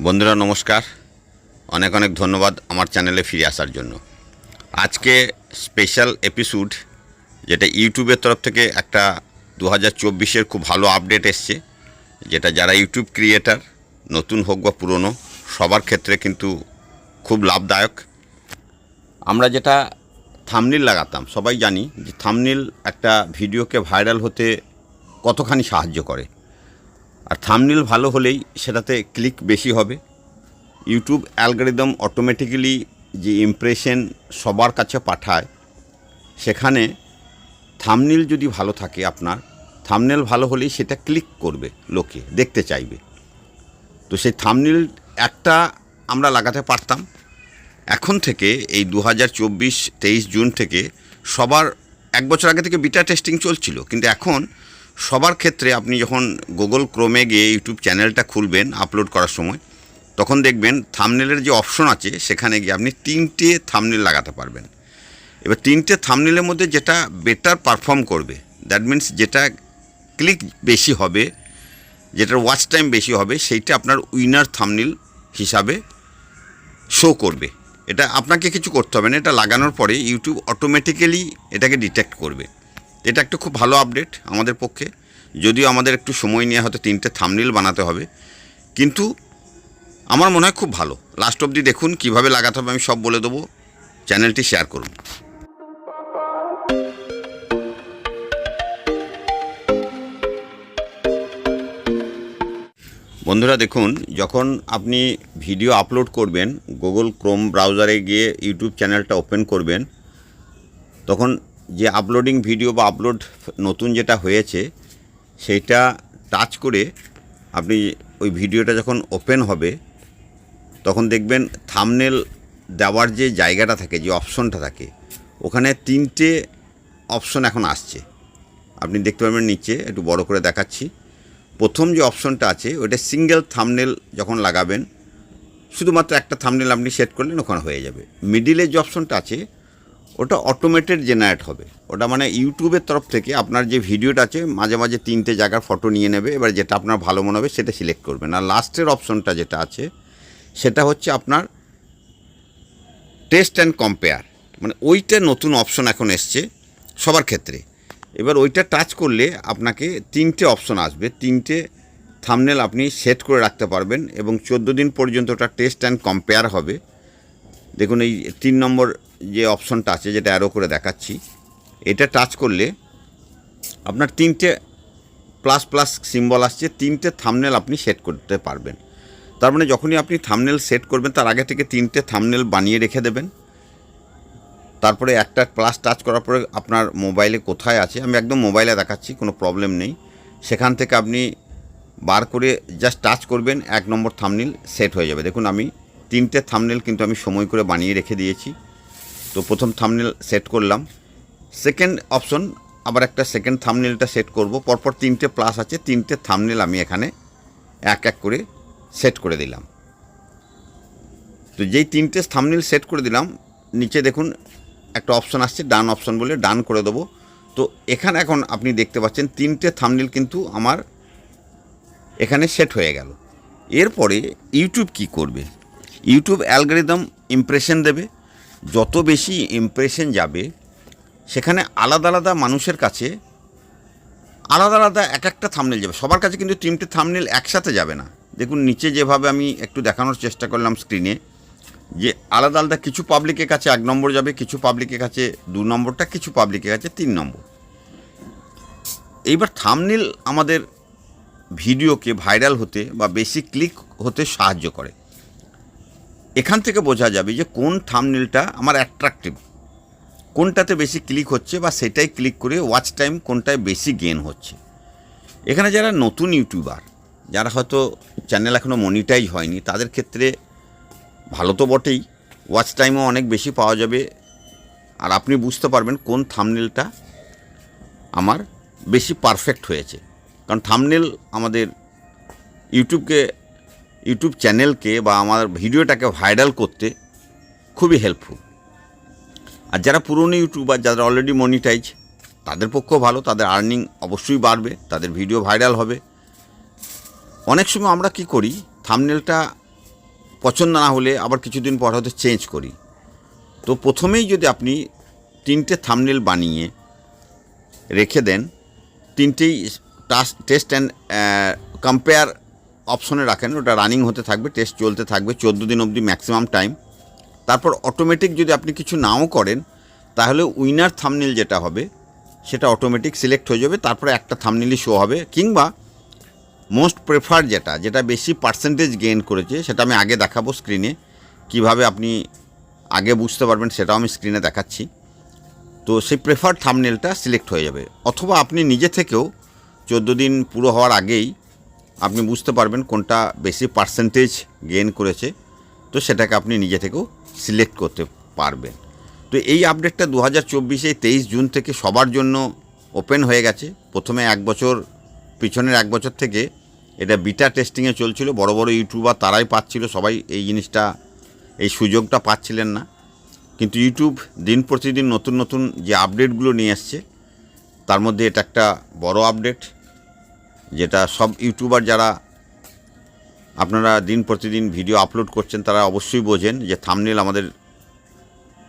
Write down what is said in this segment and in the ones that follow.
বন্ধুরা, নমস্কার। অনেক অনেক ধন্যবাদ আমার চ্যানেলে ফিরে আসার জন্য। আজকে স্পেশাল এপিসোড যেটা ইউটিউবের তরফ থেকে একটা দু হাজার চব্বিশের খুব ভালো আপডেট এসছে, যেটা যারা ইউটিউব ক্রিয়েটার নতুন হোক বা পুরনো, সবার ক্ষেত্রে কিন্তু খুব লাভদায়ক। আমরা যেটা থামনিল লাগাতাম, সবাই জানি যে থামনিল একটা ভিডিওকে ভাইরাল হতে কতখানি সাহায্য করে। আর থামনিল ভালো হলেই সেটাতে ক্লিক বেশি হবে। ইউটিউব অ্যালগোরিদম অটোমেটিক্যালি যে ইমপ্রেশন সবার কাছে পাঠায়, সেখানে থামনিল যদি ভালো থাকে আপনার থামনেল ভালো হলেই সেটা ক্লিক করবে লোকে, দেখতে চাইবে। তো সেই থামনিল একটা আমরা লাগাতে পারতাম। এখন থেকে এই দু হাজার চব্বিশ, তেইশ জুন থেকে সবার এক বছর আগে থেকে বিটা টেস্টিং চলছিল, কিন্তু এখন সবার ক্ষেত্রে আপনি যখন গুগল ক্রোমে গিয়ে ইউটিউব চ্যানেলটা খুলবেন আপলোড করার সময়, তখন দেখবেন থামনেলের যে অপশন আছে, সেখানে গিয়ে আপনি তিনটে থামনেল লাগাতে পারবেন। এবার তিনটে থামনেলের মধ্যে যেটা বেটার পারফর্ম করবে দ্যাট মিন্স যেটা ক্লিক বেশি হবে, যেটার ওয়াচ টাইম বেশি হবে, সেইটা আপনার উইনার থামনিল হিসাবে শো করবে। এটা আপনাকে কিছু করতে হবে না, এটা লাগানোর পরে ইউটিউব অটোমেটিক্যালি এটাকে ডিটেক্ট করবে। এটা একটা খুব ভালো আপডেট আমাদের পক্ষে। যদিও আমাদের একটু সময় নিয়ে হয়তো তিনটে থামনিল বানাতে হবে। কিন্তু আমার মনে হয় খুব ভালো। লাস্ট অবধি দেখুন, কীভাবে লাগাতে হবে আমি সব বলে দেবো। চ্যানেলটি শেয়ার করুন। বন্ধুরা দেখুন, যখন আপনি ভিডিও আপলোড করবেন গুগল ক্রোম ব্রাউজারে গিয়ে ইউটিউব চ্যানেলটা ওপেন করবেন, তখন যে আপলোডিং ভিডিও বা আপলোড নতুন যেটা হয়েছে, সেইটা টাচ করে আপনি ওই ভিডিওটা যখন ওপেন হবে, তখন দেখবেন থামনেল দেওয়ার যে জায়গাটা থাকে, যে অপশনটা থাকে, ওখানে তিনটে অপশন এখন আসছে। আপনি দেখতে পারবেন নিচে, একটু বড় করে দেখাচ্ছি। প্রথম যে অপশনটা আছে ওটা সিঙ্গেল থামনেল যখন লাগাবেন, শুধুমাত্র একটা থামনেল আপনি সেট করলেন, ওখানে হয়ে যাবে। মিডিলের যে অপশনটা আছে ওটা অটোমেটেড জেনারেট হবে। ওটা মানে ইউটিউবের তরফ থেকে আপনার যে ভিডিওটা আছে, মাঝে মাঝে তিনটে জায়গার ফটো নিয়ে নেবে, এবার যেটা আপনার ভালো মনে হবে সেটা সিলেক্ট করবেন। আর লাস্টের অপশনটা যেটা আছে, সেটা হচ্ছে আপনার টেস্ট অ্যান্ড কম্পেয়ার মানে ওইটা নতুন অপশন এখন এসছে সবার ক্ষেত্রে। এবার ওইটা টাচ করলে আপনাকে তিনটে অপশন আসবে। তিনটে থামনেল আপনি সেট করে রাখতে পারবেন এবং চোদ্দ দিন পর্যন্ত ওটা টেস্ট অ্যান্ড কম্পেয়ার হবে। দেখুন এই তিন নম্বর যে অপশনটা আছে যেটা অ্যারো করে দেখাচ্ছি, এটা টাচ করলে আপনার তিনটে প্লাস প্লাস সিম্বল আসছে, তিনটে থামনেল আপনি সেট করতে পারবেন। তার মানে যখনই আপনি থামনেল সেট করবেন, তার আগে থেকে তিনটে থামনেল বানিয়ে রেখে দেবেন। তারপরে একটা প্লাস টাচ করার পরে আপনার মোবাইলে কোথায় আছে, আমি একদম মোবাইলে দেখাচ্ছি, কোনো প্রবলেম নেই। সেখান থেকে আপনি বার করে জাস্ট টাচ করবেন, এক নম্বর থামনেল সেট হয়ে যাবে। দেখুন, আমি তিনটে থামনেল কিন্তু আমি সময় করে বানিয়ে রেখে দিয়েছি। তো প্রথম থামনেল সেট করলাম। সেকেন্ড অপশন আবার একটা সেকেন্ড থামনেলটা সেট করব। পরপর তিনটে প্লাস আছে, তিনটে থামনেল আমি এখানে এক এক করে সেট করে দিলাম। তো যেই তিনটে থামনেল সেট করে দিলাম, নিচে দেখুন একটা অপশন আসছে ডান অপশন বলে ডান করে দেবো। তো এখানে এখন আপনি দেখতে পাচ্ছেন তিনটে থামনেল কিন্তু আমার এখানে সেট হয়ে গেল। এরপরে ইউটিউব কি করবে? ইউটিউব অ্যালগোরিদম ইমপ্রেশন দেবে। যত বেশি ইমপ্রেশন যাবে, সেখানে আলাদা আলাদা মানুষের কাছে আলাদা আলাদা এক একটা থামনেল যাবে। সবার কাছে কিন্তু তিনটে থামনেল একসাথে যাবে না। দেখুন, নিচে যেভাবে আমি একটু দেখানোর চেষ্টা করলাম স্ক্রিনে যে আলাদা আলাদা কিছু পাবলিকের কাছে এক নম্বর যাবে, কিছু পাবলিকের কাছে দু নম্বরটা, কিছু পাবলিকের কাছে তিন নম্বর। এইবার থামনেল আমাদের ভিডিওকে ভাইরাল হতে বা বেশি ক্লিক হতে সাহায্য করে। এখান থেকে বোঝা যাবে যে কোন থামনিলটা আমার অ্যাট্রাকটিভ কোনটাতে বেশি ক্লিক হচ্ছে বা সেটাই ক্লিক করে ওয়াচ টাইম কোনটায় বেশি গেন হচ্ছে। এখানে যারা নতুন ইউটিউবার যারা হয়তো চ্যানেল এখনও মনিটাইজ হয়নি, তাদের ক্ষেত্রে ভালো তো বটেই। ওয়াচ টাইমও অনেক বেশি পাওয়া যাবে। আর আপনি বুঝতে পারবেন কোন থামনেলটা আমার বেশি পারফেক্ট হয়েছে। কারণ থামনেল আমাদের ইউটিউবকে ইউটিউব চ্যানেলকে বা আমার ভিডিওটাকে ভাইরাল করতে খুবই হেল্পফুল আর যারা পুরনো ইউটিউবার যারা অলরেডি মনিটাইজ তাদের পক্ষেও ভালো, তাদের আর্নিং অবশ্যই বাড়বে, তাদের ভিডিও ভাইরাল হবে। অনেক সময় আমরা কি করি থামনেলটা পছন্দ না হলে আবার কিছুদিন পর হয়তো চেঞ্জ করি। তো প্রথমেই যদি আপনি তিনটে থামনেল বানিয়ে রেখে দেন, তিনটেই টাস্ক টেস্ট অ্যান্ড কম্পেয়ার অপশনে রাখেন, ওটা রানিং হতে থাকবে টেস্ট চলতে থাকবে, চোদ্দ দিন অবধি ম্যাক্সিমাম টাইম তারপর অটোমেটিক যদি আপনি কিছু নাও করেন, তাহলে উইনার থামনেল যেটা হবে, সেটা অটোমেটিক সিলেক্ট হয়ে যাবে, তারপরে একটা থামনেলই শো হবে, কিংবা মোস্ট প্রেফার যেটা যেটা বেশি পার্সেন্টেজ গেইন করেছে, সেটা আমি আগে দেখাবো স্ক্রিনে কীভাবে আপনি আগে বুঝতে পারবেন, সেটাও আমি স্ক্রিনে দেখাচ্ছি। তো সেই প্রেফার থামনেলটা সিলেক্ট হয়ে যাবে। অথবা আপনি নিজে থেকেও চোদ্দ দিন পুরো হওয়ার আগেই আপনি বুঝতে পারবেন কোনটা বেশি পার্সেন্টেজ গেন করেছে, তো সেটাকে আপনি নিজে থেকেও সিলেক্ট করতে পারবেন। তো এই আপডেটটা দু হাজার চব্বিশে তেইশ জুন থেকে সবার জন্য ওপেন হয়ে গেছে। প্রথমে এক বছর, পিছনের এক বছর থেকে এটা বিটা টেস্টিংয়ে চলছিল। বড় বড় ইউটিউবার তারাই পাচ্ছিল, সবাই এই জিনিসটা, এই সুযোগটা পাচ্ছিলেন না। কিন্তু ইউটিউব দিন প্রতিদিন নতুন নতুন যে আপডেটগুলো নিয়ে আসছে, তার মধ্যে এটা একটা বড় আপডেট যেটা সব ইউটিউবার যারা আপনারা দিন প্রতিদিন ভিডিও আপলোড করছেন তারা অবশ্যই বোঝেন যে থামনেল আমাদের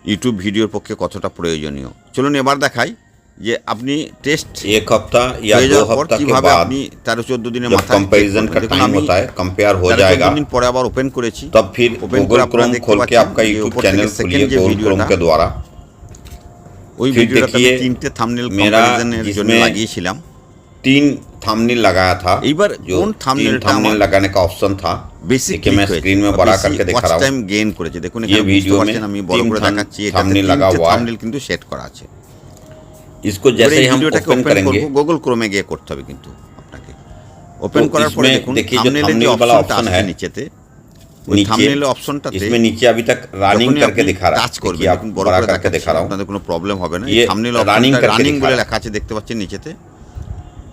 ইউটিউব ভিডিওর পক্ষে কতটা প্রয়োজনীয় চলুন এবার দেখাই যে আপনি টেস্ট एक हफ्ता या হয়ে दो যাওয়ার পর हफ्ता के কিভাবে बाद আপনি তেরো চোদ্দ দিনের जब মাথায় कंपैरिजन का দেখুন टाइम আমি होता है कंपेयर हो তেরো जाएगा চোদ্দ দিন পরে আবার ওপেন করেছি तब फिर ওপেন गूगल করে আপনারা क्रोम দেখতে खोल के পাচ্ছেন आपका যে यूट्यूब উপর चैनल থেকে second खोलिए যে गूगल क्रोम ভিডিওটা, के द्वारा ওই फिर ভিডিওটাতে আমি देखिए, তিনটে থামনেল मेरा কম্পারিজনের জন্য इसमें লাগিয়েছিলাম तीन थंबनेल लगाया था এইবার जो কোন तीन thumbnailটা थंबनेल আমার लगाने का ऑप्शन था বেশি देखिए मैं स्क्रीन में बड़ा करके दिखा रहा টাইম हूँ গেইন করেছে দেখুন ये এখানে বুঝতে वीडियो में পারছেন আমি বড় तीन করে thumb- দেখাচ্ছি এটাতে thumbnail তিনটে लगा हुआ है। থামনেল কিন্তু সেট করা আছে इसको এবার जैसे এই ही हम ভিডিওটাকে ओपन ওপেন करेंगे করব গুগল ক্রোমে গিয়ে করতে হবে কিন্তু আপনাকে ওপেন तो করার পরে इसमें দেখুন देखिए जो থামনেলের যে thumbnail वाला অপশনটা option আছে है, নিচেতে ওই नीचे থামনেলের অপশনটাতে इसमें नीचे अभी तक रनिंग करके दिखा रहा টাচ है করবেন देखिए आप দেখুন বড় बड़ा করে करके দেখাচ্ছি दिखा रहा हूँ আপনাদের কোনো প্রবলেম হবে না ये এই থামনেল running অপশনটা करके রানিং दिखा বলে रहा है। লেখা আছে দেখতে পাচ্ছেন নিচেতে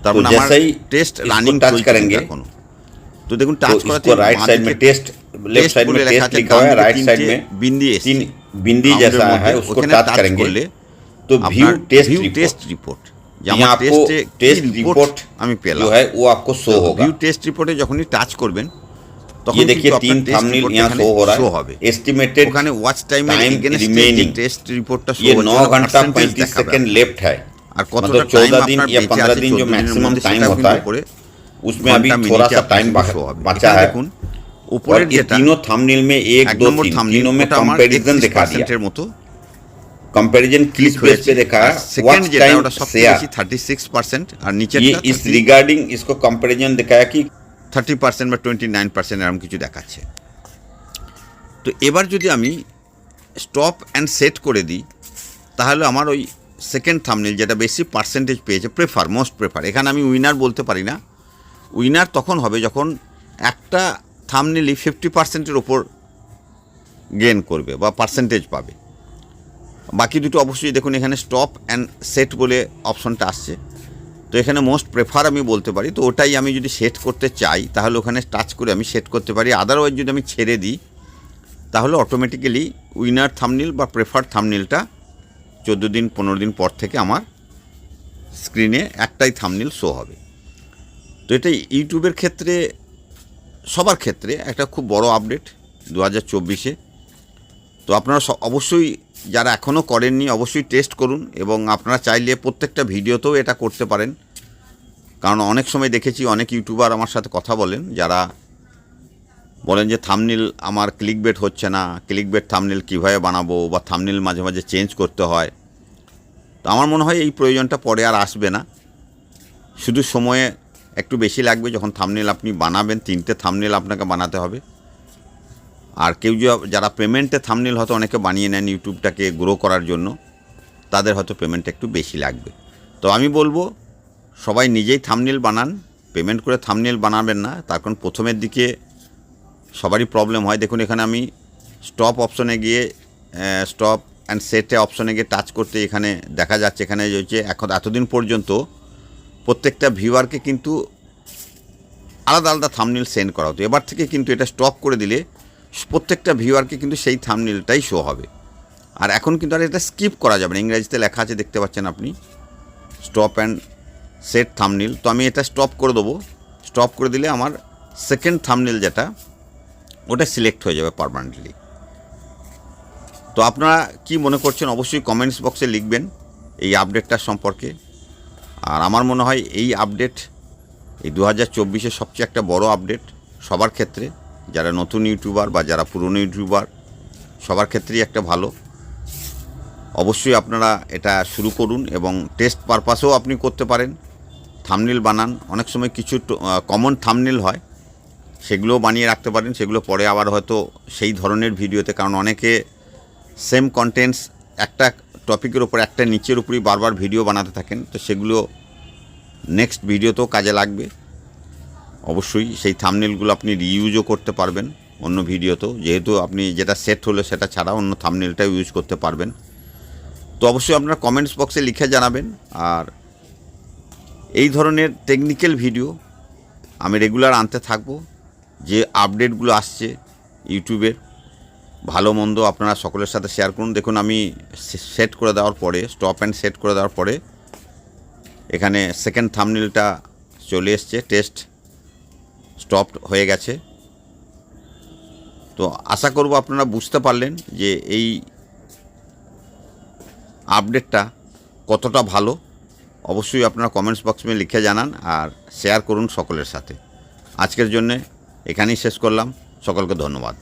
তার तो মানে আমার जैसे ही টেস্ট इसको রানিং touch চলছে करेंगे, কিন্তু এখনো তো দেখুন টাচ तो করাতে इसको राइट साइड में टेस्ट लेफ्ट साइड में टेस्ट लिखा हुआ है राइट साइड में বিন্দি तीन এসছে बिंदी Round जैसा এর है মধ্যে उसको ওখানে टच touch करेंगे করলে तो व्यू আপনার test view report test report যে यहाँ আমার आपको টেস্টে टेस्ट रिपोर्ट আমি পেলাম जो है वो आपको शो होगा ভিউ টেস্ট রিপোর্টে যখনই টাচ করবেন তখন ये देखिए কিন্তু আপনার तीन test थंबनेल report यहाँ এখানে शो हो रहा show है হবে एस्टिमेटेड ওখানে ওয়াচ টাইমের time এগেনস্টে যে remaining। টেস্ট রিপোর্টটা শো ये नौ घंटा पैंतीस सेकंड लेफ्ट है আর কতটা मतलब টাইম चौदह दिन আপনার या বেঁচে पंद्रह আছে दिन जो 14 দিনের मैक्सिमम মধ্যে टाइम সেটাও होता কিন্তু है উপরে उसमें अभी ঘন্টা, थोड़ा মিনিটে सा আপনার टाइम কিন্তু show হবে। बचा এখানে है দেখুন और উপরের ये যেটা तीनों थंबनेल में एक এক दो নম্বর तीन থামনেল तीनों में ওটা আমার कंपैरिजन दिखा दिया 31% এর মতো कंपैरिजन किस बेस হয়েছে पे देखा আর है সেকেন্ড वॉच যেটা टाइम ওটা সবচেয়ে বেশি शेयर থার্টি সিক্স পার্সেন্ট আর ये নিচেরটা इस रिगार्डिंग इसको कंपैरिजन दिखाया कि থার্টি পার্সেন্ট বা টোয়েন্টি নাইন পার্সেন্ট এরকম কিছু দেখাচ্ছে তো এবার যদি আমি স্টপ অ্যান্ড সেট করে দিই তাহলে আমার ওই সেকেন্ড থামনেল যেটা বেশি পার্সেন্টেজ পেয়েছে প্রেফার মোস্ট প্রেফার এখানে আমি উইনার বলতে পারি না। উইনার তখন হবে যখন একটা থামনেলই ফিফটি পার্সেন্টের ওপর গেন করবে বা পার্সেন্টেজ পাবে। বাকি দুটো অবশ্যই দেখুন, এখানে স্টপ অ্যান্ড সেট বলে অপশনটা আসছে। তো এখানে মোস্ট প্রেফার আমি বলতে পারি। তো ওটাই আমি যদি সেট করতে চাই, তাহলে ওখানে টাচ করে আমি সেট করতে পারি। আদারওয়াইজ যদি আমি ছেড়ে দিই, তাহলে অটোমেটিক্যালি উইনার থামনিল বা প্রেফার থামনিলটা চোদ্দ দিন, পনেরো দিন পর থেকে আমার স্ক্রিনে একটাই থামনিল শো হবে। তো এটা ইউটিউবের ক্ষেত্রে, সবার ক্ষেত্রে একটা খুব বড় আপডেট দু হাজার চব্বিশে। তো আপনারা অবশ্যই যারা এখনও করেননি, অবশ্যই টেস্ট করুন এবং আপনারা চাইলে প্রত্যেকটা ভিডিওতেও এটা করতে পারেন। কারণ অনেক সময় দেখেছি, অনেক ইউটিউবার আমার সাথে কথা বলেন, যারা বলেন যে থামনিল আমার ক্লিক বেট হচ্ছে না ক্লিক বেট থামনিল কীভাবে বানাবো বা থামনিল মাঝে মাঝে চেঞ্জ করতে হয়। তো আমার মনে হয় এই প্রয়োজনটা পরে আর আসবে না। শুধু সময়ে একটু বেশি লাগবে যখন থামনেল আপনি বানাবেন, তিনটে থামনেল আপনাকে বানাতে হবে। আর কেউ যারা পেমেন্টে থামনেল হয়তো অনেকে বানিয়ে নেন ইউটিউবটাকে গ্রো করার জন্য, তাদের হয়তো পেমেন্ট একটু বেশি লাগবে। তো আমি বলব, সবাই নিজেই থামনেল বানান পেমেন্ট করে থামনেল বানাবেন না। তার কারণ প্রথমের দিকে সবারই প্রবলেম হয়। দেখুন, এখানে আমি স্টপ অপশনে গিয়ে স্টপ অ্যান্ড সেটে অপশনে গিয়ে টাচ করতে এখানে দেখা যাচ্ছে। এখানে হচ্ছে, এখন এতদিন পর্যন্ত প্রত্যেকটা ভিউয়ারকে কিন্তু আলাদা আলাদা থামনিল সেন্ড করা হতো। এবার থেকে কিন্তু এটা স্টপ করে দিলে প্রত্যেকটা ভিউয়ারকে কিন্তু সেই থামনিলটাই শো হবে। আর এখন কিন্তু আর এটা স্কিপ করা যাবে না। ইংরাজিতে লেখা আছে, দেখতে পাচ্ছেন আপনি স্টপ অ্যান্ড সেট থামনিল তো আমি এটা স্টপ করে দেবো। স্টপ করে দিলে আমার সেকেন্ড থামনিল যেটা ওটা সিলেক্ট হয়ে যাবে পারমানেন্টলি তো আপনারা কি মনে করছেন, অবশ্যই কমেন্টস বক্সে লিখবেন এই আপডেটটার সম্পর্কে। আর আমার মনে হয় এই আপডেট এই দু হাজার চব্বিশের সবচেয়ে একটা বড় আপডেট সবার ক্ষেত্রে, যারা নতুন ইউটিউবার বা যারা পুরনো ইউটিউবার, সবার ক্ষেত্রেই একটা ভালো। অবশ্যই আপনারা এটা শুরু করুন এবং টেস্ট পারপাসেও আপনি করতে পারেন। থামনিল বানান, অনেক সময় কিছু কমন থামনিল হয়। সেগুলোও বানিয়ে রাখতে পারেন, সেগুলো পরে আবার হয়তো সেই ধরনের ভিডিওতে, কারণ অনেকে সেম কন্টেন্টস একটা টপিকের ওপর একটা নিচের উপরই বারবার ভিডিও বানাতে থাকেন, তো সেগুলো নেক্সট ভিডিওতেও কাজে লাগবে। অবশ্যই সেই থামনেলগুলো আপনি রিইউজও করতে পারবেন, অন্য ভিডিওতেও যেহেতু আপনি যেটা সেট হলো সেটা ছাড়া অন্য থামনেলটাও ইউজ করতে পারবেন। তো অবশ্যই আপনারা কমেন্টস বক্সে লিখে জানাবেন, আর এই ধরনের টেকনিক্যাল ভিডিও আমি রেগুলার আনতে থাকব। যে আপডেটগুলো আসছে ইউটিউবের ভালো, মন্দ আপনারা সকলের সাথে শেয়ার করুন। দেখুন, আমি সেট করে দেওয়ার পরে স্টপ অ্যান্ড সেট করে দেওয়ার পরে, এখানে সেকেন্ড থামনিলটা চলে এসছে টেস্ট স্টপ হয়ে গেছে। তো আশা করব আপনারা বুঝতে পারলেন যে এই আপডেটটা কতটা ভালো। অবশ্যই আপনারা কমেন্টস বক্সে লিখে জানান আর শেয়ার করুন সকলের সাথে। আজকের জন্যে এখানেই শেষ করলাম। সকলকে ধন্যবাদ।